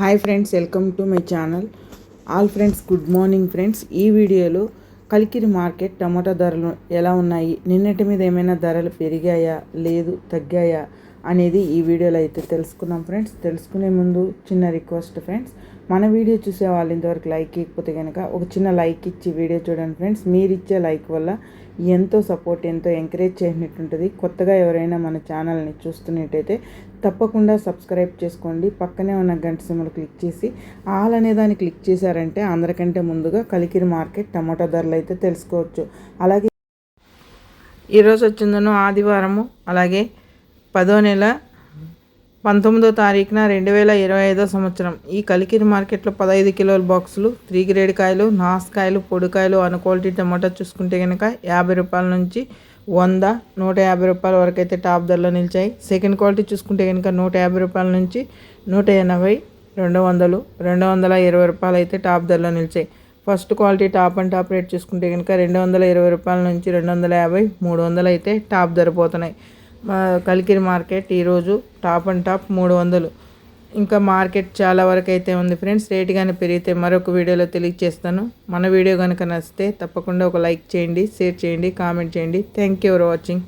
Hi friends welcome to my channel. All friends good morning friends. ఈ వీడియోలో Kalikiri market టమాటా ధరలు ఎలా ఉన్నాయి? నిన్నటి మీద ఏమైనా ధరలు పెరిగాయా? లేదు తగ్గాయా? అనేది ఈ వీడియోలో అయితే తెలుసుకున్నాం ఫ్రెండ్స్. తెలుసుకునే ముందు చిన్న రిక్వెస్ట్ ఫ్రెండ్స్. మన వీడియో చూసే వాళ్ళు ఇంతవరకు లైక్ ఇవ్వకపోతే కనుక ఒక చిన్న లైక్ ఇచ్చి వీడియో చూడండి ఫ్రెండ్స్. మీరు ఇచ్చే లైక్ వల్ల ఎంతో సపోర్ట్ ఎంతో ఎంకరేజ్ చేసినట్టుంటుంది. కొత్తగా ఎవరైనా మన ఛానల్ని చూస్తున్నట్టయితే తప్పకుండా సబ్స్క్రైబ్ చేసుకోండి. పక్కనే ఉన్న గంట సిమ్మలు క్లిక్ చేసి ఆల్ అనే దాన్ని క్లిక్ చేశారంటే అందరికంటే ముందుగా కలికిరి మార్కెట్ టమాటా ధరలు అయితే తెలుసుకోవచ్చు. అలాగే ఈరోజు వచ్చిందను ఆదివారము అలాగే పదో నెల పంతొమ్మిదో తారీఖున రెండు వేల ఇరవై ఐదో సంవత్సరం. ఈ కలికిరి మార్కెట్లో పదహైదు కిలోల బాక్సులు త్రీ గ్రేడ్ కాయలు నాసుకాయలు పొడికాయలు అను క్వాలిటీ టమాటా చూసుకుంటే కనుక యాభై రూపాయల నుంచి వంద నూట యాభై రూపాయల వరకు అయితే టాప్ ధరలో నిలిచాయి. సెకండ్ క్వాలిటీ చూసుకుంటే కనుక నూట యాభై రూపాయల నుంచి నూట ఎనభై రెండు వందలు రెండు వందల ఇరవై రూపాయలు అయితే టాప్ ధరలో నిలిచాయి. First quality top and top rate చూసుకుంటే కనుక రెండు వందల ఇరవై రూపాయల నుంచి రెండు వందల యాభై మూడు వందలు అయితే టాప్ ధర పోతున్నాయి. కలికిరి మార్కెట్ ఈరోజు టాప్ అండ్ టాప్ మూడు వందలు. ఇంకా మార్కెట్ చాలా వరకు అయితే ఉంది ఫ్రెండ్స్. రేటు కానీ పెరిగితే మరొక వీడియోలో తెలియజేస్తాను. మన వీడియో కనుక నచ్చితే తప్పకుండా ఒక లైక్ చేయండి షేర్ చేయండి కామెంట్ చేయండి. Thank you for watching